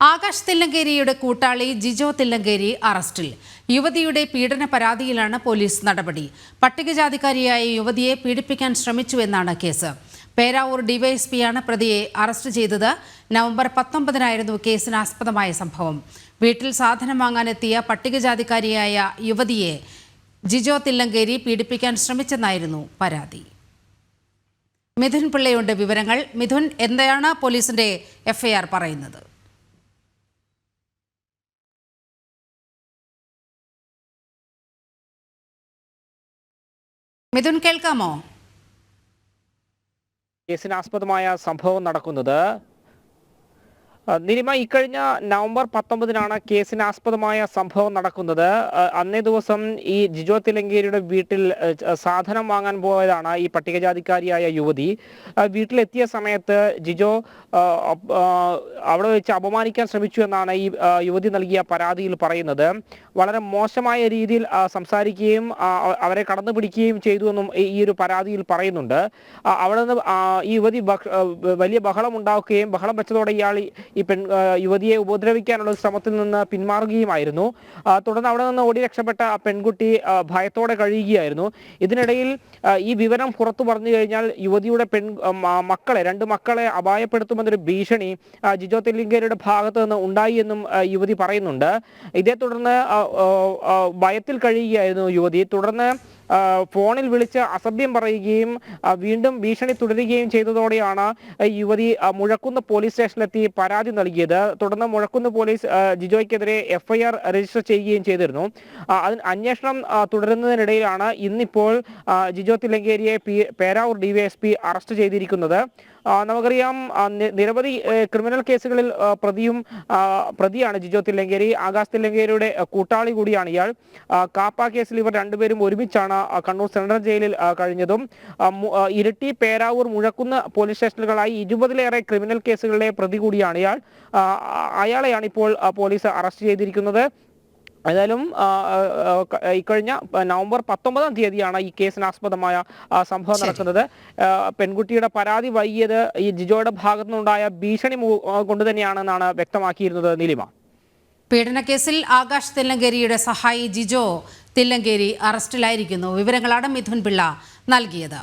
ആകാശ് തില്ലങ്കേരിയുടെ കൂട്ടാളി ജിജോ തില്ലങ്കേരി അറസ്റ്റിൽ. യുവതിയുടെ പീഡന പരാതിയിലാണ് പോലീസ് നടപടി. പട്ടികജാതിക്കാരിയായ യുവതിയെ പീഡിപ്പിക്കാൻ ശ്രമിച്ചുവെന്നാണ് കേസ്. പേരാവൂർ ഡിവൈഎസ്പിയാണ് പ്രതിയെ അറസ്റ്റ് ചെയ്തത്. നവംബർ പത്തൊമ്പതിനായിരുന്നു കേസിനാസ്പദമായ സംഭവം. വീട്ടിൽ സാധനം വാങ്ങാനെത്തിയ പട്ടികജാതിക്കാരിയായ യുവതിയെ ജിജോ തില്ലങ്കേരി പീഡിപ്പിക്കാൻ ശ്രമിച്ചെന്നായിരുന്നു പരാതി. മിഥുൻ പിള്ളയുണ്ട് വിവരങ്ങൾ. മിഥുൻ എന്താണ് പോലീസിന്റെ എഫ്ഐആർ പറയുന്നത്? മിഥുൻ കേൾക്കാമോ? കേസിനാസ്പദമായ സംഭവം നടക്കുന്നത് നിലിമ ഇക്കഴിഞ്ഞ നവംബർ പത്തൊമ്പതിനാണ് കേസിന് ആസ്പദമായ സംഭവം നടക്കുന്നത്. അന്നേ ദിവസം ഈ ജിജോ തിലങ്കേരിയുടെ വീട്ടിൽ സാധനം വാങ്ങാൻ പോയതാണ് ഈ പട്ടികജാതിക്കാരിയായ യുവതി. വീട്ടിലെത്തിയ സമയത്ത് ജിജോ അവിടെ വെച്ച് അപമാനിക്കാൻ ശ്രമിച്ചു എന്നാണ് ഈ യുവതി നൽകിയ പരാതിയിൽ പറയുന്നത്. വളരെ മോശമായ രീതിയിൽ സംസാരിക്കുകയും അവരെ കടന്നു പിടിക്കുകയും ചെയ്തു എന്നും ഈ ഒരു പരാതിയിൽ പറയുന്നുണ്ട്. അവിടെ നിന്ന് ഈ യുവതി വലിയ ബഹളം ഉണ്ടാക്കുകയും ബഹളം വെച്ചതോടെ ഇയാൾ ഈ- പെൺ യുവതിയെ ഉപദ്രവിക്കാനുള്ള ശ്രമത്തിൽ നിന്ന് പിന്മാറുകയുമായിരുന്നു. തുടർന്ന് അവിടെ നിന്ന് ഓടി രക്ഷപ്പെട്ട ആ പെൺകുട്ടി ഭയത്തോടെ കഴിയുകയായിരുന്നു ഇതിനിടയിൽ ഈ വിവരം പുറത്തു പറഞ്ഞു കഴിഞ്ഞാൽ യുവതിയുടെ പെൺ മക്കളെ രണ്ട് മക്കളെ അപായപ്പെടുത്തുമെന്നൊരു ഭീഷണി ജിജോ തെല്ലിങ്കേരിയുടെ ഭാഗത്ത് നിന്ന് ഉണ്ടായി എന്നും യുവതി പറയുന്നുണ്ട്. ഇതേ തുടർന്ന് ഭയത്തിൽ കഴിയുകയായിരുന്നു യുവതി. തുടർന്ന് ഫോണിൽ വിളിച്ച് അസഭ്യം പറയുകയും വീണ്ടും ഭീഷണി തുടരുകയും ചെയ്തതോടെയാണ് യുവതി മുഴക്കുന്ന പോലീസ് സ്റ്റേഷനിലെത്തി പരാതി നൽകിയത്. തുടർന്ന് മുഴക്കുന്ന് പോലീസ് ജിജോയ്ക്കെതിരെ എഫ്ഐആർ രജിസ്റ്റർ ചെയ്യുകയും ചെയ്തിരുന്നു. അതിന് അന്വേഷണം തുടരുന്നതിനിടയിലാണ് ഇന്നിപ്പോൾ ജിജോ തിലങ്കേരിയെ പി പേരാവൂർ ഡിവൈഎസ്പി അറസ്റ്റ് ചെയ്തിരിക്കുന്നത്. നമുക്കറിയാം നിരവധി ക്രിമിനൽ കേസുകളിൽ പ്രതിയും പ്രതിയാണ് ജിജോ തില്ലങ്കേരി. ആകാശ് തില്ലങ്കേരിയുടെ കൂട്ടാളി കൂടിയാണ് ഇയാൾ. കാപ്പ കേസിൽ ഇവർ രണ്ടുപേരും ഒരുമിച്ചാണ് കണ്ണൂർ സെൻട്രൽ ജയിലിൽ കഴിഞ്ഞതും. ഇരിട്ടി പേരാവൂർ മുഴക്കുന്ന പോലീസ് സ്റ്റേഷനുകളായി ഇരുപതിലേറെ ക്രിമിനൽ കേസുകളിലെ പ്രതി കൂടിയാണ് ഇയാൾ. അയാളെയാണ് ഇപ്പോൾ പോലീസ് അറസ്റ്റ് ചെയ്തിരിക്കുന്നത്. ഏതായാലും ഇക്കഴിഞ്ഞ നവംബർ പത്തൊമ്പതാം തീയതിയാണ് ഈ കേസിനാസ്പദമായ ആസ്പദമായ സംഭവം നടക്കുന്നത്. പെൺകുട്ടിയുടെ പരാതി വൈകിയത് ഈ ജിജോയുടെ ഭാഗത്തു നിന്നുണ്ടായ ഭീഷണി കൊണ്ട് തന്നെയാണെന്നാണ് വ്യക്തമാക്കിയിരുന്നത് നീലിമ. പീഡനക്കേസിൽ ആകാശ് തില്ലങ്കേരിയുടെ സഹായി ജിജോ തില്ലങ്കേരി അറസ്റ്റിലായിരിക്കുന്നു. വിവരങ്ങളാണ് മിഥുൻ പിള്ള നൽകിയത്.